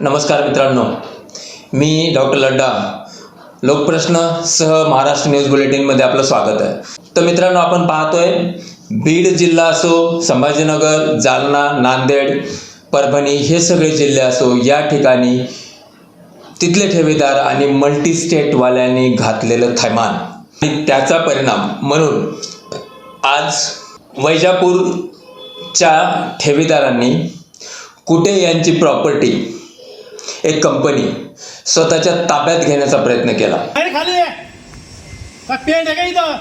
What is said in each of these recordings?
नमस्कार मित्रांनो. मी डॉक्टर लड्डा. लोकप्रश्न सह महाराष्ट्र न्यूज बुलेटिनमध्ये आपलं स्वागत आहे. तर मित्रांनो आपण पाहतोय बीड जिल्हा असो संभाजीनगर जालना नांदेड परभणी हे सगळे जिल्हे असो या ठिकाणी तिथले ठेवीदार आणि मल्टी स्टेटवाल्यांनी घातलेलं थैमान. आणि त्याचा परिणाम म्हणून आज वैजापूरच्या ठेवीदारांनी कुठे यांची प्रॉपर्टी एक कंपनी स्वतःच्या ताब्यात घेण्याचा प्रयत्न केला. खाली आहे का इथं?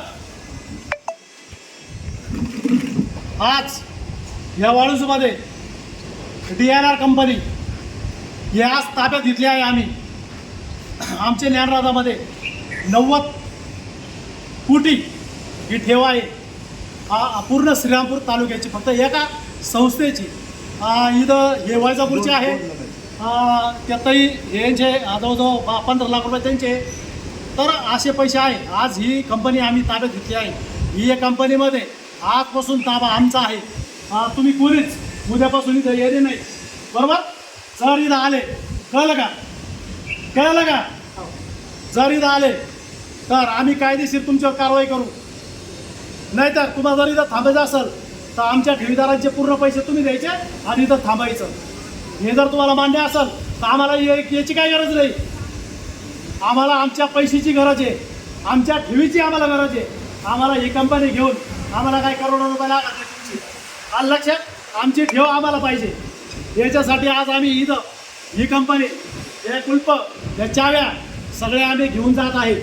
आज या वाळूजमध्ये डी एन आर कंपनी ही आज ताब्यात घेतली आहे आम्ही. आमच्या ज्ञानराजामध्ये नव्वद कोटी ही ठेव आहे. हा पूर्ण श्रीरामपूर तालुक्याची फक्त एका संस्थेची. इथं हे वैजापूरची आहे. त्यातही त्यातही यांचे जवळजवळ बा- पंधरा लाख रुपये त्यांचे तर असे पैसे आहे. आज ही कंपनी आम्ही ताब्यात घेतली आहे. ही या कंपनीमध्ये आजपासून ताबा आमचा आहे. तुम्ही कोणीच उद्यापासून इथं येणे नाही. बरोबर? जर इथं आले कळलं का? कळलं का? जर इथं आले तर आम्ही कायदेशीर तुमच्यावर कारवाई करू. नाहीतर तुम्हाला जर इथं थांबायचं असेल तर आमच्या ठेवीदारांचे पूर्ण पैसे तुम्ही द्यायचे आणि इथं थांबायचं. हे जर तुम्हाला मान्य असेल तर आम्हाला याची काय गरज नाही. आम्हाला आमच्या पैशाची गरज आहे. आमच्या ठेवीची आम्हाला गरज आहे. आम्हाला ही कंपनी घेऊन आम्हाला काय करोडो रुपये लागत नाही तुमची. लक्षात आमची ठेव आम्हाला पाहिजे. याच्यासाठी आज आम्ही इथं ही कंपनी हे कुल्प या चाव्या सगळ्या आम्ही घेऊन जात आहे.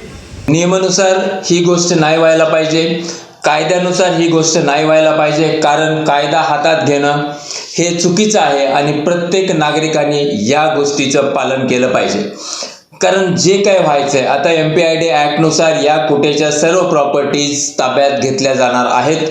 नियमानुसार ही गोष्ट नाही व्हायला पाहिजे. कायद्यानुसार ही गोष्ट नाही व्हायला पाहिजे. कारण कायदा हातात घेणं हे चुकीचं आहे आणि प्रत्येक नागरिकांनी या गोष्टीचं पालन केलं पाहिजे. कारण जे काय व्हायचं आहे आता एम पी आय डी ॲक्टनुसार या कुटेच्या सर्व प्रॉपर्टीज ताब्यात घेतल्या जाणार आहेत.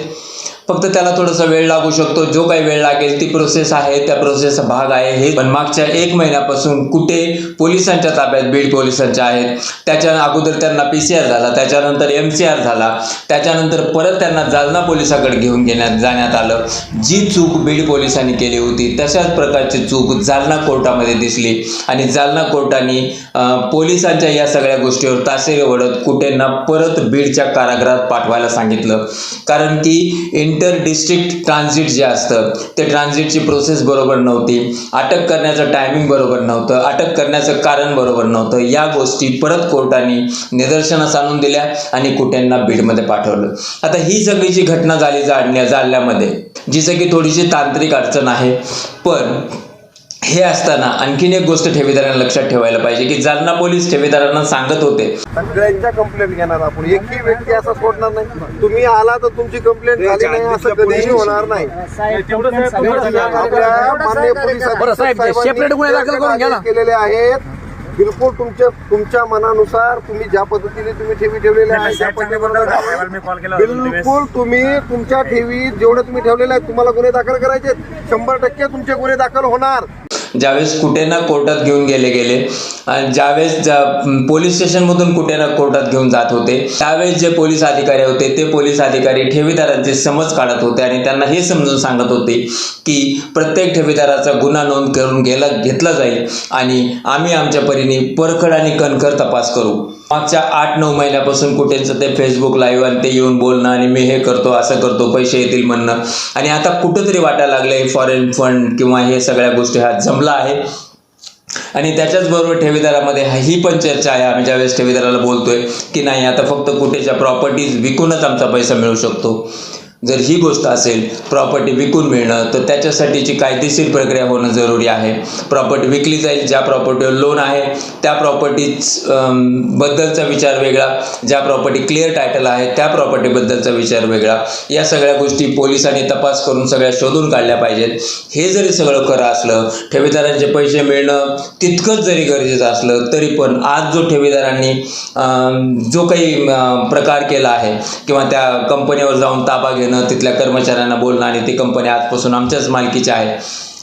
फक्त त्याला थोडासा वेळ लागू शकतो. जो काही वेळ लागेल ती प्रोसेस आहे त्या प्रोसेसचा भाग आहे हे. पण मागच्या एक महिन्यापासून कुठे पोलिसांच्या ताब्यात बीड पोलिसांच्या आहेत. त्याच्या अगोदर त्यांना पी सी आर झाला त्याच्यानंतर एम सी आर झाला. त्याच्यानंतर परत त्यांना जालना पोलिसाकडे घेऊन घेण्यात जाण्यात आलं. जी चूक बीड पोलिसांनी केली होती तशाच प्रकारची चूक जालना कोर्टामध्ये दिसली. आणि जालना कोर्टाने पोलिसांच्या या सगळ्या गोष्टीवर तासेरे ओढत कुठेंना परत बीडच्या कारागृहात पाठवायला सांगितलं. कारण की इंटर डिस्ट्रिक्ट ट्रान्झिट जे असतं ते ट्रान्झिटची प्रोसेस बरोबर नव्हती. अटक करण्याचं टायमिंग बरोबर नव्हतं. अटक करण्याचं कारण बरोबर नव्हतं. या गोष्टी परत कोर्टाने निदर्शनास आणून दिल्या आणि कुठेंना बीडमध्ये पाठवलं. आता ही सगळी जी घटना झाली जाडण्या जालन्यामध्ये जी सगळी थोडीशी तांत्रिक अडचण आहे पण हे असताना आणखीन एक गोष्ट ठेवीदारांना लक्षात ठेवायला पाहिजे की जालना पोलीस ठेवीदारांना सांगत होते. सगळ्यांच्या कंप्लेंट घेणार आपण. एकही व्यक्ती असा सोडणार नाही. तुम्ही आला तर तुमची कंप्लेंट झाली नाही असं कधीही होणार नाही. पोलिसांनी केलेले आहेत. बिलकुल तुमच्या तुमच्या मनानुसार तुम्ही ज्या पद्धतीने तुम्ही ठेवी ठेवलेल्या आहेत त्या पद्धतीने बिलकुल तुम्ही तुमच्या ठेवी जेवढे तुम्ही ठेवलेले आहेत तुम्हाला गुन्हे दाखल करायचे. शंभर टक्के तुमचे गुन्हे दाखल होणार. ज्यावेळेस कुठे ना कोर्टात घेऊन गेले गेले आणि ज्यावेळेस ज्या पोलीस स्टेशनमधून कुठे ना कोर्टात घेऊन जात होते त्यावेळेस जे पोलीस अधिकारी होते ते पोलीस अधिकारी ठेवीदारांचे समज काढत होते आणि त्यांना हे समजून सांगत होते की प्रत्येक ठेवीदाराचा गुन्हा नोंद करून गेला घेतला जाईल आणि आम्ही आमच्या परीने परखड आणि कणखर तपास करू. मागच्या आठ नऊ महिन्यापासून कुठेच ते फेसबुक लाईव्ह आणि ते येऊन बोलणं आणि मी हे करतो असं करतो पैसे येतील म्हणणं. आणि आता कुठंतरी वाटायला लागलंय फॉरेन फंड किंवा हे सगळ्या गोष्टी हा जमला आहे. आणि त्याच्याच बरोबर ठेवीदारामध्ये ही पण चर्चा आहे. आम्ही ज्यावेळेस ठेवीदाराला बोलतोय की नाही आता फक्त कुठेच्या प्रॉपर्टीज विकूनच आमचा पैसा मिळू शकतो. जर ही गोष्ट असेल प्रॉपर्टी विकून मिळणं तर त्याच्यासाठीची कायदेशीर प्रक्रिया होणं जरुरी आहे. प्रॉपर्टी विकली जाईल ज्या प्रॉपर्टीवर लोन आहे त्या प्रॉपर्टीच बद्दलचा विचार वेगळा. ज्या प्रॉपर्टी क्लिअर टायटल आहे त्या प्रॉपर्टीबद्दलचा विचार वेगळा. या सगळ्या गोष्टी पोलिसांनी तपास करून सगळ्या शोधून काढल्या पाहिजेत. हे जरी सगळं खरं असलं ठेवीदारांचे पैसे मिळणं तितकंच जरी गरजेचं असलं तरी पण आज जो ठेवीदारांनी जो काही प्रकार केला आहे किंवा त्या कंपनीवर जाऊन ताबा घेणं तिथल्या कर्मचाऱ्यांना बोलणं आणि ती कंपनी आजपासून आमच्याच मालकीची आहे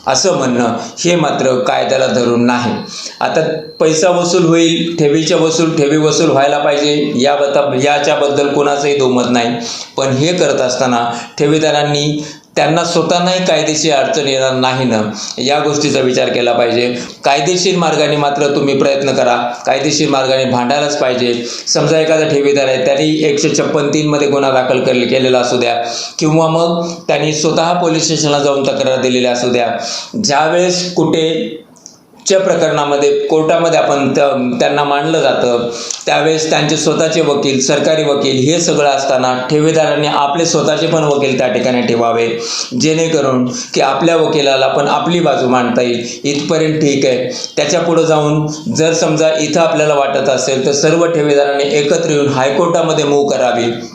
असं म्हणणं हे मात्र कायद्याला धरून नाही. आता पैसा वसूल होईल ठेवीच्या वसूल ठेवी वसूल व्हायला पाहिजे याबद्दल याच्याबद्दल कोणाचंही दोमत नाही. पण हे करत असताना ठेवीदारांनी त्यांना स्वतःनाही कायदेशीर अडचण येणार नाही ना? या गोष्टीचा विचार केला पाहिजे. कायदेशीर मार्गाने मात्र तुम्ही प्रयत्न करा. कायदेशीर मार्गाने भांडायलाच पाहिजे. समजा एखादा ठेवीदार आहे त्यांनी एकशे छप्पन तीनमध्ये गुन्हा दाखल केले केलेला असू द्या. किंवा मग त्यांनी स्वतः पोलीस स्टेशनला जाऊन तक्रार दिलेली असू द्या. ज्यावेळेस कुठे च्या प्रकरणामध्ये कोर्टामध्ये आपण त्या- त्यांना मांडलं जातं. त्यावेळेस त्यांचे स्वतःचे वकील सरकारी वकील हे सगळं असताना ठेवीदारांनी आपले स्वतःचे पण वकील त्या ठिकाणी ठेवावे जेणेकरून की आपल्या वकिलाला पण आपली बाजू मांडता येईल. इथपर्यंत ठीक आहे. त्याच्या पुढं जाऊन जर समजा इथं आपल्याला वाटत असेल तर सर्व ठेवीदारांनी एकत्र येऊन हायकोर्टामध्ये मूव करावी.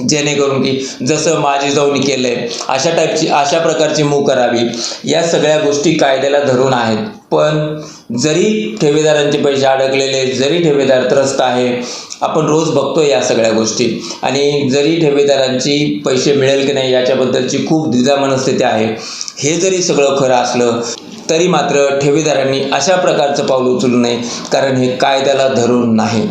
जेणेकरून की जसं माझी जाऊन केलंय अशा टाईपची अशा प्रकारची मूव करावी. या सगळ्या गोष्टी कायद्याला धरून आहेत. पण जरी ठेवीदारांचे पैसे अडकलेले जरी ठेवीदार त्रस्त आहे आपण रोज बघतो या सगळ्या गोष्टी. आणि जरी ठेवीदारांची पैसे मिळेल की नाही याच्याबद्दलची खूप द्विधा मनस्थिती आहे. हे जरी सगळं खरं असलं तरी मात्र ठेवीदारांनी अशा प्रकारचं पाऊल उचलू नये कारण हे कायद्याला धरून नाही.